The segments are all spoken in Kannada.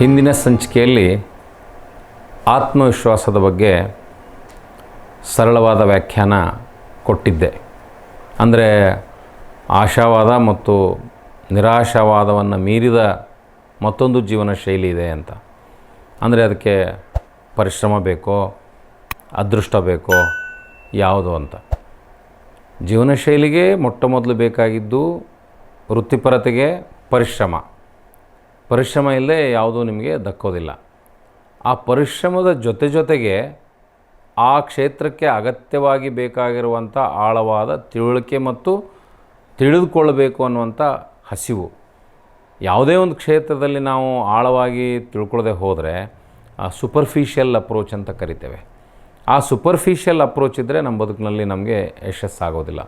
ಹಿಂದಿನ ಸಂಚಿಕೆಯಲ್ಲಿ ಆತ್ಮವಿಶ್ವಾಸದ ಬಗ್ಗೆ ಸರಳವಾದ ವ್ಯಾಖ್ಯಾನ ಕೊಟ್ಟಿದ್ದೆ. ಅಂದರೆ ಆಶಾವಾದ ಮತ್ತು ನಿರಾಶಾವಾದವನ್ನು ಮೀರಿದ ಮತ್ತೊಂದು ಜೀವನ ಶೈಲಿ ಇದೆ ಅಂತ. ಅಂದರೆ ಅದಕ್ಕೆ ಪರಿಶ್ರಮ ಬೇಕೋ, ಅದೃಷ್ಟ ಬೇಕೋ, ಯಾವುದು ಅಂತ. ಜೀವನ ಶೈಲಿಗೆ ಮೊಟ್ಟ ಮೊದಲು ಬೇಕಾಗಿದ್ದು ವೃತ್ತಿಪರತೆಗೆ ಪರಿಶ್ರಮ. ಪರಿಶ್ರಮ ಇಲ್ಲದೆ ಯಾವುದೂ ನಿಮಗೆ ದಕ್ಕೋದಿಲ್ಲ. ಆ ಪರಿಶ್ರಮದ ಜೊತೆ ಜೊತೆಗೆ ಆ ಕ್ಷೇತ್ರಕ್ಕೆ ಅಗತ್ಯವಾಗಿ ಬೇಕಾಗಿರುವಂಥ ಆಳವಾದ ತಿಳುವಳಿಕೆ ಮತ್ತು ತಿಳಿದುಕೊಳ್ಳಬೇಕು ಅನ್ನುವಂಥ ಹಸಿವು. ಯಾವುದೇ ಒಂದು ಕ್ಷೇತ್ರದಲ್ಲಿ ನಾವು ಆಳವಾಗಿ ತಿಳ್ಕೊಳ್ಳದೆ ಹೋದರೆ ಸೂಪರ್ಫಿಷಿಯಲ್ ಅಪ್ರೋಚ್ ಅಂತ ಕರಿತೇವೆ. ಆ ಸೂಪರ್ಫಿಷಿಯಲ್ ಅಪ್ರೋಚ್ ಇದ್ದರೆ ನಮ್ಮ ಬದುಕಿನಲ್ಲಿ ನಮಗೆ ಯಶಸ್ಸಾಗೋದಿಲ್ಲ.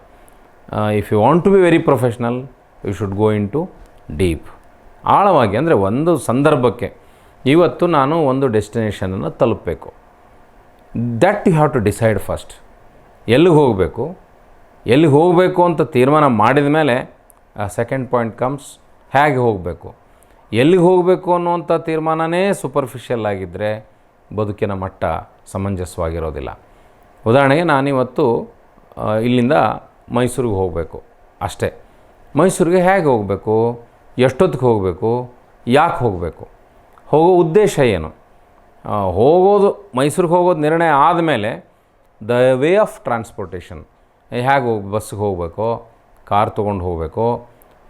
If you want to be very professional you should go into deep ಆಳವಾಗಿ, ಅಂದರೆ ಒಂದು ಸಂದರ್ಭಕ್ಕೆ ಇವತ್ತು ನಾನು ಒಂದು ಡೆಸ್ಟಿನೇಷನನ್ನು ತಲುಪಬೇಕು. That you have to decide first ಎಲ್ಲಿಗೆ ಹೋಗಬೇಕು? ಎಲ್ಲಿಗೆ ಹೋಗಬೇಕು ಅಂತ ತೀರ್ಮಾನ ಮಾಡಿದ ಮೇಲೆ ಸೆಕೆಂಡ್ ಪಾಯಿಂಟ್ ಕಮ್ಸ್ ಹೇಗೆ ಹೋಗಬೇಕು? ಎಲ್ಲಿಗೆ ಹೋಗಬೇಕು ಅನ್ನುವಂಥ ತೀರ್ಮಾನವೇ ಸೂಪರ್ಫಿಷಿಯಲ್ ಆಗಿದ್ದರೆ ಬದುಕಿನ ಮಟ್ಟ ಸಮಂಜಸವಾಗಿರೋದಿಲ್ಲ. ಉದಾಹರಣೆಗೆ ನಾನಿವತ್ತು ಇಲ್ಲಿಂದ ಮೈಸೂರಿಗೆ ಹೋಗಬೇಕು. ಅಷ್ಟೇ. ಮೈಸೂರಿಗೆ ಹೇಗೆ ಹೋಗಬೇಕು? ಎಷ್ಟೊತ್ತಿಗೆ ಹೋಗಬೇಕು, ಯಾಕೆ ಹೋಗಬೇಕು, ಹೋಗೋ ಉದ್ದೇಶ ಏನು? ಹೋಗೋದು, ಮೈಸೂರಿಗೆ ಹೋಗೋದು ನಿರ್ಣಯ ಆದಮೇಲೆ ದ ವೇ ಆಫ್ ಟ್ರಾನ್ಸ್ಪೋರ್ಟೇಷನ್ ಹೇಗೆ ಹೋಗಿ, ಬಸ್ಸಿಗೆ ಹೋಗಬೇಕು, ಕಾರ್ ತೊಗೊಂಡು ಹೋಗಬೇಕು,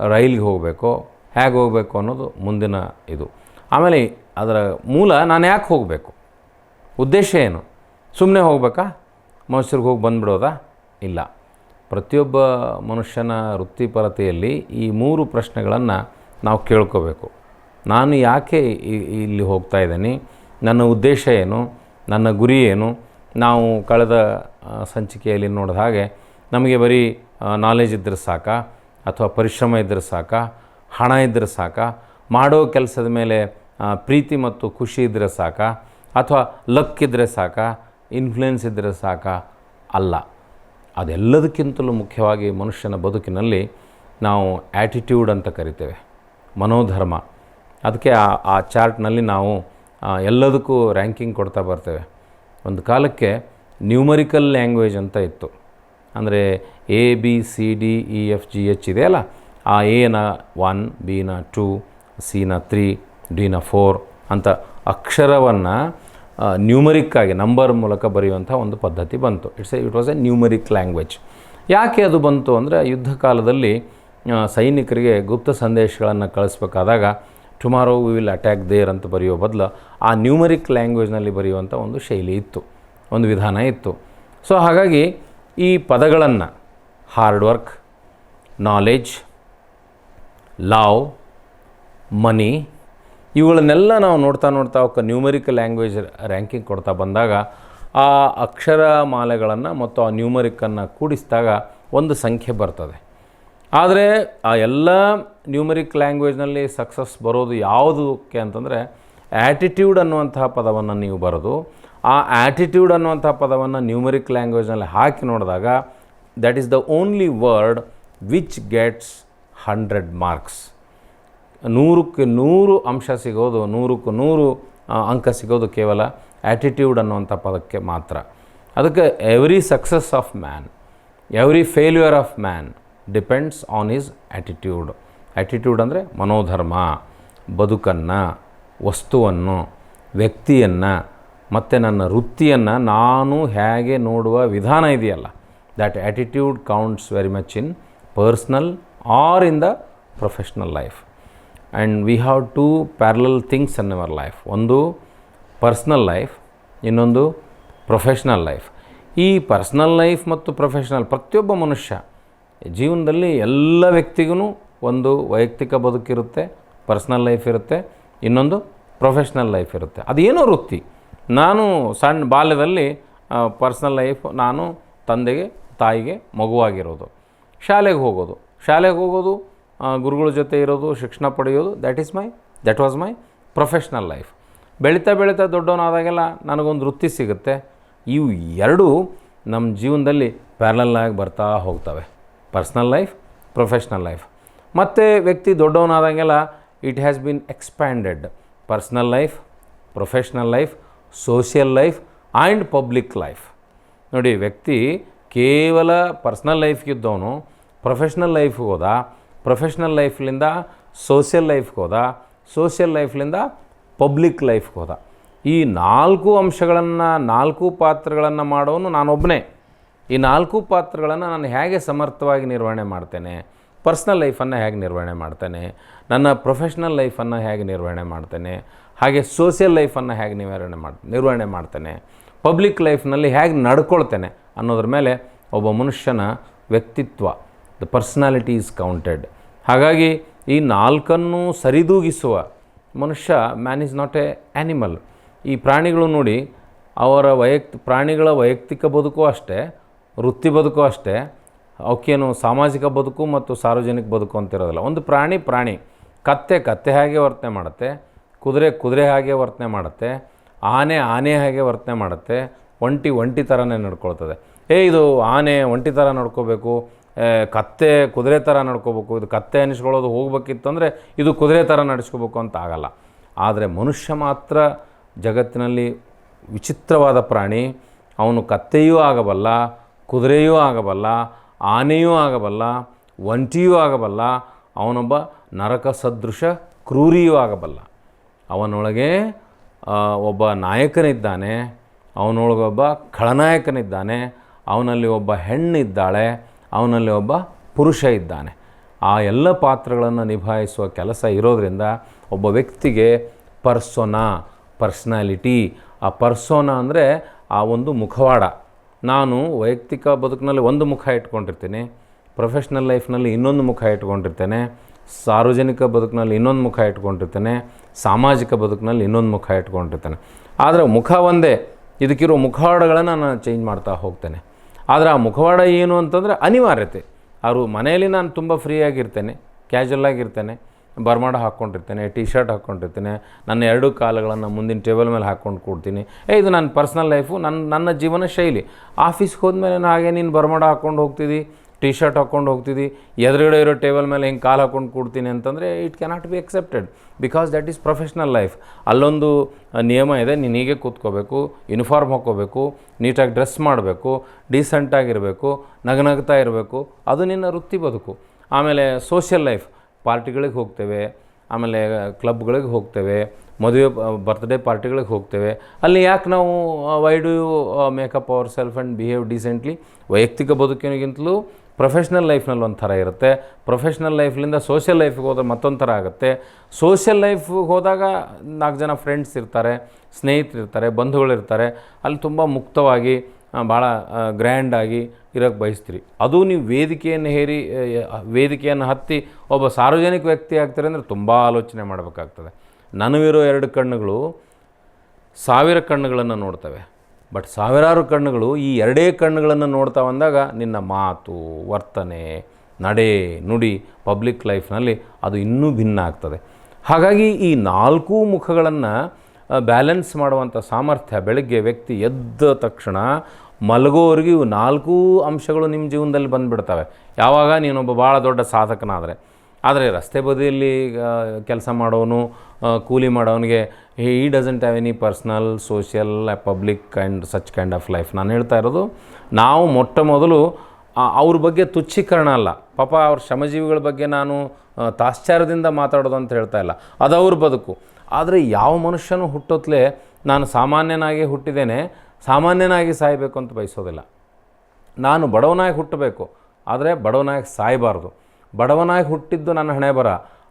ರೈಲಿಗೆ ಹೋಗಬೇಕು, ಹೇಗೆ ಹೋಗಬೇಕು ಅನ್ನೋದು ಮುಂದಿನ ಇದು. ಆಮೇಲೆ ಅದರ ಮೂಲ ನಾನು ಯಾಕೆ ಹೋಗಬೇಕು? ಉದ್ದೇಶ ಏನು? ಸುಮ್ಮನೆ ಹೋಗಬೇಕಾ? ಮೈಸೂರಿಗೆ ಹೋಗಿ ಬಂದುಬಿಡೋದಾ? ಇಲ್ಲ. ಪ್ರತಿಯೊಬ್ಬ ಮನುಷ್ಯನ ವೃತ್ತಿಪರತೆಯಲ್ಲಿ ಈ ಮೂರು ಪ್ರಶ್ನೆಗಳನ್ನು ನಾವು ಕೇಳ್ಕೋಬೇಕು. ನಾನು ಯಾಕೆ ಇಲ್ಲಿ ಹೋಗ್ತಾ ಇದ್ದೀನಿ? ನನ್ನ ಉದ್ದೇಶ ಏನು? ನನ್ನ ಗುರಿ ಏನು? ನಾವು ಕಳೆದ ಸಂಚಿಕೆಯಲ್ಲಿ ನೋಡಿದ ಹಾಗೆ ನಮಗೆ ಬರೀ ನಾಲೆಜ್ ಇದ್ದರೆ ಸಾಕಾ? ಅಥವಾ ಪರಿಶ್ರಮ ಇದ್ದರೆ ಸಾಕಾ? ಹಣ ಇದ್ದರೆ ಸಾಕಾ? ಮಾಡೋ ಕೆಲಸದ ಮೇಲೆ ಪ್ರೀತಿ ಮತ್ತು ಖುಷಿ ಇದ್ದರೆ ಸಾಕಾ? ಅಥವಾ ಲಕ್ ಇದ್ದರೆ ಸಾಕಾ? ಇನ್ಫ್ಲುಯೆನ್ಸ್ ಇದ್ದರೆ ಸಾಕಾ? ಅಲ್ಲ. ಅದೆಲ್ಲದಕ್ಕಿಂತಲೂ ಮುಖ್ಯವಾಗಿ ಮನುಷ್ಯನ ಬದುಕಿನಲ್ಲಿ ನಾವು ಆ್ಯಟಿಟ್ಯೂಡ್ ಅಂತ ಕರಿತೇವೆ, ಮನೋಧರ್ಮ. ಅದಕ್ಕೆ ಆ ಆ ಚಾರ್ಟ್ನಲ್ಲಿ ನಾವು ಎಲ್ಲದಕ್ಕೂ ರ್ಯಾಂಕಿಂಗ್ ಕೊಡ್ತಾ ಬರ್ತೇವೆ. ಒಂದು ಕಾಲಕ್ಕೆ ನ್ಯೂಮರಿಕಲ್ ಲ್ಯಾಂಗ್ವೇಜ್ ಅಂತ ಇತ್ತು. ಅಂದರೆ A B C D E F G H ಇದೆಯಲ್ಲ ಆ ಎನ ಒನ್ ಬಿನ ಟೂ ಸಿನ ತ್ರೀ ಡಿನ ಫೋರ್ ಅಂತ ಅಕ್ಷರವನ್ನು ನ್ಯೂಮರಿಕ್ಕಾಗಿ ನಂಬರ್ ಮೂಲಕ ಬರೆಯುವಂಥ ಒಂದು ಪದ್ಧತಿ ಬಂತು. It's a it was a numeric language ಯಾಕೆ ಅದು ಬಂತು ಅಂದರೆ, ಯುದ್ಧ ಕಾಲದಲ್ಲಿ ಸೈನಿಕರಿಗೆ ಗುಪ್ತ ಸಂದೇಶಗಳನ್ನು ಕಳಿಸ್ಬೇಕಾದಾಗ tomorrow we will attack there ಅಂತ ಬರೆಯೋ ಬದಲು, ಆ ನ್ಯೂಮರಿಕ್ ಲ್ಯಾಂಗ್ವೇಜ್ನಲ್ಲಿ ಬರೆಯುವಂಥ ಒಂದು ಶೈಲಿ ಇತ್ತು, ಒಂದು ವಿಧಾನ ಇತ್ತು. ಸೊ ಹಾಗಾಗಿ ಈ ಪದಗಳನ್ನು hard work knowledge love money ಇವುಗಳನ್ನೆಲ್ಲ ನಾವು ನೋಡ್ತಾ ನೋಡ್ತಾ ಅವಕ್ಕೆ ನ್ಯೂಮರಿಕಲ್ ಲ್ಯಾಂಗ್ವೇಜ್ ರ್ಯಾಂಕಿಂಗ್ ಕೊಡ್ತಾ ಬಂದಾಗ, ಆ ಅಕ್ಷರ ಮಾಲೆಗಳನ್ನು ಮತ್ತು ಆ ನ್ಯೂಮರಿಕನ್ನು ಕೂಡಿಸಿದಾಗ ಒಂದು ಸಂಖ್ಯೆ ಬರ್ತದೆ. ಆದರೆ ಆ ಎಲ್ಲ ನ್ಯೂಮರಿಕ್ ಲ್ಯಾಂಗ್ವೇಜ್ನಲ್ಲಿ ಸಕ್ಸಸ್ ಬರೋದು ಯಾವುದಕ್ಕೆ ಅಂತಂದರೆ ಆ್ಯಟಿಟ್ಯೂಡ್ ಅನ್ನುವಂತಹ ಪದವನ್ನು ನೀವು ಬರೋದು, ಆ ಆ್ಯಟಿಟ್ಯೂಡ್ ಅನ್ನುವಂಥ ಪದವನ್ನು ನ್ಯೂಮರಿಕ್ ಲ್ಯಾಂಗ್ವೇಜ್ನಲ್ಲಿ ಹಾಕಿ ನೋಡಿದಾಗ that is the only word which gets hundred marks ನೂರಕ್ಕೆ ನೂರು ಅಂಶ ಸಿಗೋದು, ನೂರಕ್ಕೆ ನೂರು ಅಂಕ ಸಿಗೋದು ಕೇವಲ ಆ್ಯಟಿಟ್ಯೂಡ್ ಅನ್ನುವಂಥ ಪದಕ್ಕೆ ಮಾತ್ರ. ಅದಕ್ಕೆ every success of man every failure of man depends on is attitude attitude ಅಂದರೆ ಮನೋಧರ್ಮ, ಬದುಕನ್ನು, ವಸ್ತುವನ್ನು, ವ್ಯಕ್ತಿಯನ್ನು, ಮತ್ತು ನನ್ನ ವೃತ್ತಿಯನ್ನು ನಾನು ಹೇಗೆ ನೋಡುವ ವಿಧಾನ ಇದೆಯಲ್ಲ that attitude counts very much in personal or in the professional life and we have to parallel things in our life ಒಂದು ಪರ್ಸ್ನಲ್ ಲೈಫ್ ಇನ್ನೊಂದು ಪ್ರೊಫೆಷ್ನಲ್ ಲೈಫ್ ಈ ಪರ್ಸ್ನಲ್ ಲೈಫ್ ಮತ್ತು ಪ್ರೊಫೆಷ್ನಲ್ ಪ್ರತಿಯೊಬ್ಬ ಮನುಷ್ಯ ಜೀವನದಲ್ಲಿ ಎಲ್ಲ ವ್ಯಕ್ತಿಗೂ ಒಂದು ವೈಯಕ್ತಿಕ ಬದುಕಿರುತ್ತೆ ಪರ್ಸ್ನಲ್ ಲೈಫ್ ಇರುತ್ತೆ, ಇನ್ನೊಂದು ಪ್ರೊಫೆಷ್ನಲ್ ಲೈಫ್ ಇರುತ್ತೆ. ಅದೇನೋ ವೃತ್ತಿ. ನಾನು ಸಣ್ಣ ಬಾಲ್ಯದಲ್ಲಿ ಪರ್ಸ್ನಲ್ ಲೈಫ್ ನಾನು ತಂದೆಗೆ, ತಾಯಿಗೆ ಮಗುವಾಗಿರೋದು. ಶಾಲೆಗೆ ಹೋಗೋದು. ಶಾಲೆಗೆ ಹೋಗೋದು ಗುರುಗಳ ಜೊತೆ ಇರೋದು, ಶಿಕ್ಷಣ ಪಡೆಯೋದು that is my that was my professional life ಬೆಳೀತಾ ಬೆಳೀತಾ ದೊಡ್ಡವನಾದಾಗೆಲ್ಲ ನನಗೊಂದು ವೃತ್ತಿ ಸಿಗುತ್ತೆ. ಇವು ಎರಡೂ ನಮ್ಮ ಜೀವನದಲ್ಲಿ ಪ್ಯಾರಲಾಗಿ ಬರ್ತಾ ಹೋಗ್ತವೆ. ಪರ್ಸ್ನಲ್ ಲೈಫ್ ಪ್ರೊಫೆಷ್ನಲ್ ಲೈಫ್ ಮತ್ತು ವ್ಯಕ್ತಿ ದೊಡ್ಡವನಾದಂಗೆಲ್ಲ it has been expanded personal life professional life social life and public life ನೋಡಿ, ವ್ಯಕ್ತಿ ಕೇವಲ ಪರ್ಸ್ನಲ್ ಲೈಫ್ಗಿದ್ದವನು ಪ್ರೊಫೆಷ್ನಲ್ ಲೈಫ್ಗೆ ಹೋದ ಪ್ರೊಫೆಷ್ನಲ್ ಲೈಫ್ಲಿಂದ ಸೋಷಿಯಲ್ ಲೈಫ್ಗೆ ಹೋದ. ಸೋಷಿಯಲ್ ಲೈಫ್ಲಿಂದ ಪಬ್ಲಿಕ್ ಲೈಫ್ಗೆ ಹೋದ. ಈ ನಾಲ್ಕು ಅಂಶಗಳನ್ನು, ನಾಲ್ಕು ಪಾತ್ರಗಳನ್ನು ಮಾಡೋನು ನಾನೊಬ್ಬನೇ ಈ ನಾಲ್ಕು ಪಾತ್ರಗಳನ್ನು ನಾನು ಹೇಗೆ ಸಮರ್ಥವಾಗಿ ನಿರ್ವಹಣೆ ಮಾಡ್ತೇನೆ? ಪರ್ಸ್ನಲ್ ಲೈಫನ್ನು ಹೇಗೆ ನಿರ್ವಹಣೆ ಮಾಡ್ತೇನೆ? ನನ್ನ ಪ್ರೊಫೆಷ್ನಲ್ ಲೈಫನ್ನು ಹೇಗೆ ನಿರ್ವಹಣೆ ಮಾಡ್ತೇನೆ? ಹಾಗೆ ಸೋಷಿಯಲ್ ಲೈಫನ್ನು ಹೇಗೆ ನಿರ್ವಹಣೆ ಮಾಡ್, ನಿರ್ವಹಣೆ ಮಾಡ್ತೇನೆ? ಪಬ್ಲಿಕ್ ಲೈಫ್ನಲ್ಲಿ ಹೇಗೆ ನಡ್ಕೊಳ್ತೇನೆ ಅನ್ನೋದ್ರ ಮೇಲೆ ಒಬ್ಬ ಮನುಷ್ಯನ ವ್ಯಕ್ತಿತ್ವ ದ ಪರ್ಸ್ನಾಲಿಟಿ ಈಸ್ ಕೌಂಟೆಡ್ ಹಾಗಾಗಿ ಈ ನಾಲ್ಕನ್ನು ಸರಿದೂಗಿಸುವ ಮನುಷ್ಯ man is not a animal ಈ ಪ್ರಾಣಿಗಳು ನೋಡಿ, ಅವರ ವೈಯಕ್ತಿ, ಪ್ರಾಣಿಗಳ ವೈಯಕ್ತಿಕ ಬದುಕು ಅಷ್ಟೇ, ವೃತ್ತಿ ಬದುಕು ಅಷ್ಟೇ, ಅವಕ್ಕೇನು ಸಾಮಾಜಿಕ ಬದುಕು ಮತ್ತು ಸಾರ್ವಜನಿಕ ಬದುಕು ಅಂತಿರೋದಿಲ್ಲ ಒಂದು ಪ್ರಾಣಿ ಪ್ರಾಣಿ. ಕತ್ತೆ ಕತ್ತೆ ಹಾಗೆ ವರ್ತನೆ ಮಾಡುತ್ತೆ, ಕುದುರೆ ಕುದುರೆ ಹಾಗೆ ವರ್ತನೆ ಮಾಡುತ್ತೆ, ಆನೆ ಆನೆ ಹಾಗೆ ವರ್ತನೆ ಮಾಡುತ್ತೆ, ಒಂಟಿ ಒಂಟಿ ಥರನೇ ನಡ್ಕೊಳ್ತದೆ. ಏ, ಇದು ಆನೆ ಒಂಟಿ ಥರ ನಡ್ಕೋಬೇಕು ಕತ್ತೆ ಕುದುರೆ ಥರ ನಡ್ಕೋಬೇಕು, ಇದು ಕತ್ತೆ ಅನಿಸ್ಕೊಳ್ಳೋದು ಹೋಗ್ಬೇಕಿತ್ತಂದರೆ ಇದು ಕುದುರೆ ಥರ ನಡೆಸ್ಕೋಬೇಕು ಅಂತ ಆಗಲ್ಲ. ಆದರೆ ಮನುಷ್ಯ ಮಾತ್ರ ಜಗತ್ತಿನಲ್ಲಿ ವಿಚಿತ್ರವಾದ ಪ್ರಾಣಿ, ಅವನು ಕತ್ತೆಯೂ ಆಗಬಲ್ಲ, ಕುದುರೆಯೂ ಆಗಬಲ್ಲ, ಆನೆಯೂ ಆಗಬಲ್ಲ, ಒಂಟಿಯೂ ಆಗಬಲ್ಲ, ಅವನೊಬ್ಬ ನರಕ ಸದೃಶ ಕ್ರೂರಿಯೂ ಆಗಬಲ್ಲ. ಅವನೊಳಗೆ ಒಬ್ಬ ನಾಯಕನಿದ್ದಾನೆ ಅವನೊಳಗೊಬ್ಬ ಖಳನಾಯಕನಿದ್ದಾನೆ, ಅವನಲ್ಲಿ ಒಬ್ಬ ಹೆಣ್ಣಿದ್ದಾಳೆ ಅವನಲ್ಲಿ ಒಬ್ಬ ಪುರುಷ ಇದ್ದಾನೆ. ಆ ಎಲ್ಲ ಪಾತ್ರಗಳನ್ನು ನಿಭಾಯಿಸುವ ಕೆಲಸ ಇರೋದರಿಂದ ಒಬ್ಬ ವ್ಯಕ್ತಿಗೆ ಪರ್ಸೋನಾ, ಪರ್ಸ್ನಾಲಿಟಿ. ಆ ಪರ್ಸೋನಾ ಅಂದರೆ ಆ ಒಂದು ಮುಖವಾಡ. ನಾನು ವೈಯಕ್ತಿಕ ಬದುಕಿನಲ್ಲಿ ಒಂದು ಮುಖ ಇಟ್ಕೊಂಡಿರ್ತೀನಿ, ಪ್ರೊಫೆಷ್ನಲ್ ಲೈಫ್ನಲ್ಲಿ ಇನ್ನೊಂದು ಮುಖ ಇಟ್ಕೊಂಡಿರ್ತೇನೆ, ಸಾರ್ವಜನಿಕ ಬದುಕಿನಲ್ಲಿ ಇನ್ನೊಂದು ಮುಖ ಇಟ್ಕೊಂಡಿರ್ತೇನೆ, ಸಾಮಾಜಿಕ ಬದುಕಿನಲ್ಲಿ ಇನ್ನೊಂದು ಮುಖ ಇಟ್ಕೊಂಡಿರ್ತೇನೆ. ಆದರೆ ಮುಖ ಒಂದೇ, ಇದಕ್ಕಿರೋ ಮುಖವಾಡಗಳನ್ನು ನಾನು ಚೇಂಜ್ ಮಾಡ್ತಾ ಹೋಗ್ತೇನೆ. ಆದರೆ ಆ ಮುಖವಾಡ ಏನು ಅಂತಂದರೆ ಅನಿವಾರ್ಯತೆ. ಅವರು ಮನೆಯಲ್ಲಿ ನಾನು ತುಂಬ ಫ್ರೀಯಾಗಿರ್ತೇನೆ ಕ್ಯಾಶುವಲ್ ಆಗಿರ್ತೇನೆ, ಬರ್ಮಾಡ ಹಾಕ್ಕೊಂಡಿರ್ತೇನೆ ಟಿ ಶರ್ಟ್ ಹಾಕ್ಕೊಂಡಿರ್ತೇನೆ, ನನ್ನ ಎರಡು ಕಾಲುಗಳನ್ನು ಮುಂದಿನ ಟೇಬಲ್ ಮೇಲೆ ಹಾಕ್ಕೊಂಡು ಕೊಡ್ತೀನಿ. ಏ, ಇದು ನನ್ನ ಪರ್ಸ್ನಲ್ ಲೈಫು ನನ್ನ ನನ್ನ ಜೀವನ ಶೈಲಿ. ಆಫೀಸ್ಗೆ ಹೋದ್ಮೇಲೆ ನಾನು ಹಾಗೆ ನೀನು ಬರ್ಮಾಡ ಹಾಕ್ಕೊಂಡು ಹೋಗ್ತಿದ್ದಿ? ಟಿ ಶರ್ಟ್ ಹಾಕ್ಕೊಂಡು ಹೋಗ್ತಿದ್ದಿ, ಎದುರುಗಡೆ ಇರೋ ಟೇಬಲ್ ಮೇಲೆ ಹಿಂಗೆ ಕಾಲು ಹಾಕ್ಕೊಂಡು ಕೂಡ್ತೀನಿ ಅಂತಂದರೆ it cannot be accepted because that is professional life. ಅಲ್ಲೊಂದು ನಿಯಮ ಇದೆ, ನೀನು ಹೀಗೆ ಕೂತ್ಕೋಬೇಕು ಯೂನಿಫಾರ್ಮ್ ಹಾಕ್ಕೋಬೇಕು, ನೀಟಾಗಿ ಡ್ರೆಸ್ ಮಾಡಬೇಕು ಡೀಸೆಂಟಾಗಿರಬೇಕು ನಗನಗ್ತಾ ಇರಬೇಕು, ಅದು ನಿನ್ನ ವೃತ್ತಿ ಬದುಕು. ಆಮೇಲೆ ಸೋಷಿಯಲ್ ಲೈಫ್ ಪಾರ್ಟಿಗಳಿಗೆ ಹೋಗ್ತೇವೆ, ಆಮೇಲೆ ಕ್ಲಬ್ಗಳಿಗೆ ಹೋಗ್ತೇವೆ, ಮದುವೆ ಬರ್ತ್ಡೇ ಪಾರ್ಟಿಗಳಿಗೆ ಹೋಗ್ತೇವೆ. ಅಲ್ಲಿ ಯಾಕೆ ನಾವು why do you make up our self and behave decently ವೈಯಕ್ತಿಕ ಬದುಕಿನಗಿಂತಲೂ ಪ್ರೊಫೆಷ್ನಲ್ ಲೈಫ್ನಲ್ಲಿ ಒಂಥರ ಇರುತ್ತೆ. ಪ್ರೊಫೆಷ್ನಲ್ ಲೈಫ್ಲಿಂದ ಸೋಷಿಯಲ್ ಲೈಫ್ಗೆ ಹೋದ್ರೆ ಮತ್ತೊಂದು ಥರ ಆಗುತ್ತೆ. ಸೋಷಿಯಲ್ ಲೈಫ್ಗೆ ಹೋದಾಗ ನಾಲ್ಕು ಜನ ಫ್ರೆಂಡ್ಸ್ ಇರ್ತಾರೆ ಸ್ನೇಹಿತರಿರ್ತಾರೆ ಬಂಧುಗಳಿರ್ತಾರೆ ಅಲ್ಲಿ ತುಂಬ ಮುಕ್ತವಾಗಿ ಭಾಳ ಗ್ರ್ಯಾಂಡಾಗಿ ಇರೋಕ್ಕೆ ಬಯಸ್ತೀರಿ. ಅದು ನೀವು ವೇದಿಕೆಯನ್ನು ಹೇರಿ ವೇದಿಕೆಯನ್ನು ಹತ್ತಿ ಒಬ್ಬ ಸಾರ್ವಜನಿಕ ವ್ಯಕ್ತಿ ಆಗ್ತಾರೆ ಅಂದರೆ ತುಂಬ ಆಲೋಚನೆ ಮಾಡಬೇಕಾಗ್ತದೆ. ನನವಿರೋ ಎರಡು ಕಣ್ಣುಗಳು ಸಾವಿರ ಕಣ್ಣುಗಳನ್ನು ನೋಡ್ತವೆ. ಬಟ್ ಸಾವಿರಾರು ಕಣ್ಣುಗಳು ಈ ಎರಡೇ ಕಣ್ಣುಗಳನ್ನು ನೋಡ್ತಾ ಬಂದಾಗ ನಿನ್ನ ಮಾತು, ವರ್ತನೆ, ನಡೆ, ನುಡಿ ಪಬ್ಲಿಕ್ ಲೈಫ್ನಲ್ಲಿ ಅದು ಇನ್ನೂ ಭಿನ್ನ ಆಗ್ತದೆ. ಹಾಗಾಗಿ ಈ ನಾಲ್ಕು ಮುಖಗಳನ್ನು ಬ್ಯಾಲೆನ್ಸ್ ಮಾಡುವಂಥ ಸಾಮರ್ಥ್ಯ ಬೆಳಗ್ಗೆ ವ್ಯಕ್ತಿ ಎದ್ದ ತಕ್ಷಣ ಮಲಗೋರಿಗೆ ಇವು ನಾಲ್ಕು ಅಂಶಗಳು ನಿಮ್ಮ ಜೀವನದಲ್ಲಿ ಬಂದುಬಿಡ್ತವೆ. ಯಾವಾಗ ನೀನೊಬ್ಬ ಭಾಳ ದೊಡ್ಡ ಸಾಧಕನಾದರೆ. ಆದರೆ ರಸ್ತೆ ಬದಿಯಲ್ಲಿ ಕೆಲಸ ಮಾಡೋನು ಕೂಲಿ ಮಾಡೋನಿಗೆ ಈ doesn't have any personal social public and such kind of life ನಾನು ಹೇಳ್ತಾ ಇರೋದು, ನಾವು ಮೊಟ್ಟ ಮೊದಲು ಅವ್ರ ಬಗ್ಗೆ ತುಚ್ಛೀಕರಣ ಅಲ್ಲ. ಪಾಪ ಅವ್ರ ಶ್ರಮಜೀವಿಗಳ ಬಗ್ಗೆ ನಾನು ತಾಶ್ಚಾರ್ಯದಿಂದ ಮಾತಾಡೋದು ಅಂತ ಹೇಳ್ತಾ ಇಲ್ಲ. ಅದು ಅವ್ರ ಬದುಕು. ಆದರೆ ಯಾವ ಮನುಷ್ಯನೂ ಹುಟ್ಟೋತ್ಲೆ ನಾನು ಸಾಮಾನ್ಯನಾಗಿ ಹುಟ್ಟಿದ್ದೇನೆ, ಸಾಮಾನ್ಯನಾಗಿ ಸಾಯಬೇಕು ಅಂತ ಬಯಸೋದಿಲ್ಲ. ನಾನು ಬಡವನಾಗಿ ಹುಟ್ಟಬೇಕು, ಆದರೆ ಬಡವನಾಗಿ ಸಾಯಬಾರ್ದು. ಬಡವನಾಗಿ ಹುಟ್ಟಿದ್ದು ನನ್ನ ಹಣೆ ಬರ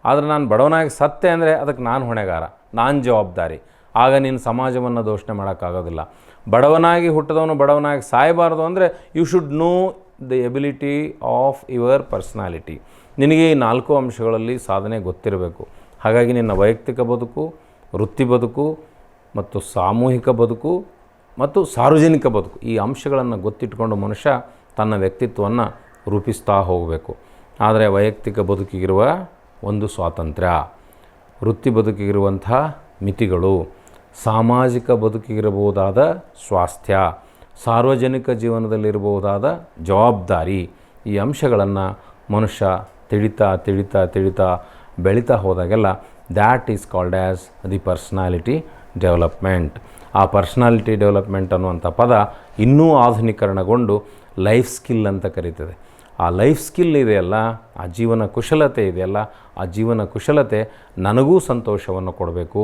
ಆದರೆ ನಾನು ಬಡವನಾಗಿ ಸತ್ತೆ ಅಂದರೆ ಅದಕ್ಕೆ ನಾನು ಹೊಣೆಗಾರ, ನಾನು ಜವಾಬ್ದಾರಿ. ಆಗ ನೀನು ಸಮಾಜವನ್ನು ದೋಷಣೆ ಮಾಡೋಕ್ಕಾಗೋದಿಲ್ಲ. ಬಡವನಾಗಿ ಹುಟ್ಟಿದವನು ಬಡವನಾಗಿ ಸಾಯಬಾರದು ಅಂದರೆ you should know the ability of your personality ನಿನಗೆ ಈ ನಾಲ್ಕು ಅಂಶಗಳಲ್ಲಿ ಸಾಧನೆ ಗೊತ್ತಿರಬೇಕು. ಹಾಗಾಗಿ ನಿನ್ನ ವೈಯಕ್ತಿಕ ಬದುಕು, ವೃತ್ತಿ ಬದುಕು, ಮತ್ತು ಸಾಮೂಹಿಕ ಬದುಕು, ಮತ್ತು ಸಾರ್ವಜನಿಕ ಬದುಕು, ಈ ಅಂಶಗಳನ್ನು ಗೊತ್ತಿಟ್ಕೊಂಡು ಮನುಷ್ಯ ತನ್ನ ವ್ಯಕ್ತಿತ್ವವನ್ನು ರೂಪಿಸ್ತಾ ಹೋಗಬೇಕು. ಆದರೆ ವೈಯಕ್ತಿಕ ಬದುಕಿಗಿರುವ ಒಂದು ಸ್ವಾತಂತ್ರ್ಯ. ವೃತ್ತಿ ಬದುಕಿಗಿರುವಂಥ ಮಿತಿಗಳು. ಸಾಮಾಜಿಕ ಬದುಕಿಗಿರಬಹುದಾದ ಸ್ವಾಸ್ಥ್ಯ. ಸಾರ್ವಜನಿಕ ಜೀವನದಲ್ಲಿರಬಹುದಾದ ಜವಾಬ್ದಾರಿ. ಈ ಅಂಶಗಳನ್ನು ಮನುಷ್ಯ ತಿಳಿತಾ ತಿಳಿತಾ ತಿಳಿತಾ ಬೆಳೀತಾ ಹೋದಾಗೆಲ್ಲ that is called as the personality development ಆ ಪರ್ಸ್ನಾಲಿಟಿ ಡೆವಲಪ್ಮೆಂಟ್ ಅನ್ನುವಂಥ ಪದ ಇನ್ನೂ ಆಧುನೀಕರಣಗೊಂಡು ಲೈಫ್ ಸ್ಕಿಲ್ ಅಂತ ಕರೀತದೆ. ಆ ಲೈಫ್ ಸ್ಕಿಲ್ ಇದೆಯಲ್ಲ, ಆ ಜೀವನ ಕುಶಲತೆ ಇದೆಯಲ್ಲ, ಆ ಜೀವನ ಕುಶಲತೆ ನನಗೂ ಸಂತೋಷವನ್ನು ಕೊಡಬೇಕು,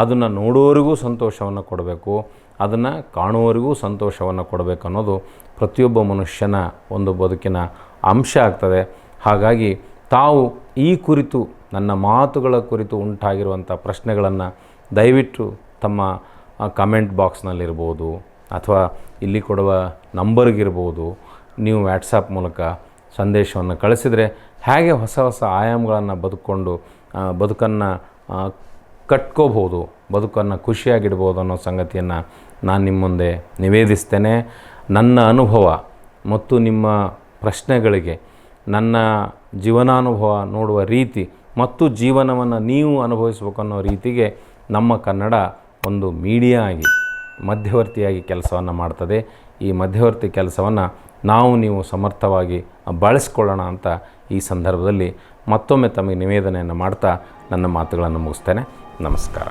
ಅದನ್ನು ನೋಡುವವರಿಗೂ ಸಂತೋಷವನ್ನು ಕೊಡಬೇಕು, ಅದನ್ನು ಕಾಣುವವರಿಗೂ ಸಂತೋಷವನ್ನು ಕೊಡಬೇಕು ಅನ್ನೋದು ಪ್ರತಿಯೊಬ್ಬ ಮನುಷ್ಯನ ಒಂದು ಬದುಕಿನ ಅಂಶ ಆಗ್ತದೆ. ಹಾಗಾಗಿ ತಾವು ಈ ಕುರಿತು, ನನ್ನ ಮಾತುಗಳ ಕುರಿತು ಉಂಟಾಗಿರುವಂಥ ಪ್ರಶ್ನೆಗಳನ್ನು ದಯವಿಟ್ಟು ತಮ್ಮ ಕಮೆಂಟ್ ಬಾಕ್ಸ್ನಲ್ಲಿರ್ಬೋದು ಅಥವಾ ಇಲ್ಲಿ ಕೊಡುವ ನಂಬರ್ಗಿರ್ಬೋದು ನೀವು ವ್ಯಾಟ್ಸಪ್ ಮೂಲಕ ಸಂದೇಶವನ್ನು ಕಳಿಸಿದರೆ ಹೇಗೆ ಹೊಸ ಹೊಸ ಆಯಾಮಗಳನ್ನು ಬದುಕೊಂಡು ಬದುಕನ್ನು ಕಟ್ಕೋಬೋದು ಬದುಕನ್ನು ಖುಷಿಯಾಗಿಡ್ಬೋದು ಅನ್ನೋ ಸಂಗತಿಯನ್ನು ನಾನು ನಿಮ್ಮ ಮುಂದೆ ನಿವೇದಿಸ್ತೇನೆ. ನನ್ನ ಅನುಭವ ಮತ್ತು ನಿಮ್ಮ ಪ್ರಶ್ನೆಗಳಿಗೆ, ನನ್ನ ಜೀವನಾನುಭವ ನೋಡುವ ರೀತಿ ಮತ್ತು ಜೀವನವನ್ನು ನೀವು ಅನುಭವಿಸ್ಬೇಕು ಅನ್ನೋ ರೀತಿಗೆ ನಮ್ಮ ಕನ್ನಡ ಒಂದು ಮೀಡಿಯಾ ಆಗಿ, ಮಧ್ಯವರ್ತಿಯಾಗಿ ಕೆಲಸವನ್ನು ಮಾಡ್ತದೆ. ಈ ಮಧ್ಯವರ್ತಿ ಕೆಲಸವನ್ನು ನಾವು ನೀವು ಸಮರ್ಥವಾಗಿ ಬಳಸ್ಕೊಳ್ಳೋಣ ಅಂತ ಈ ಸಂದರ್ಭದಲ್ಲಿ ಮತ್ತೊಮ್ಮೆ ತಮಗೆ ನಿವೇದನೆಯನ್ನು ಮಾಡ್ತಾ ನನ್ನ ಮಾತುಗಳನ್ನು ಮುಗಿಸ್ತೇನೆ. ನಮಸ್ಕಾರ.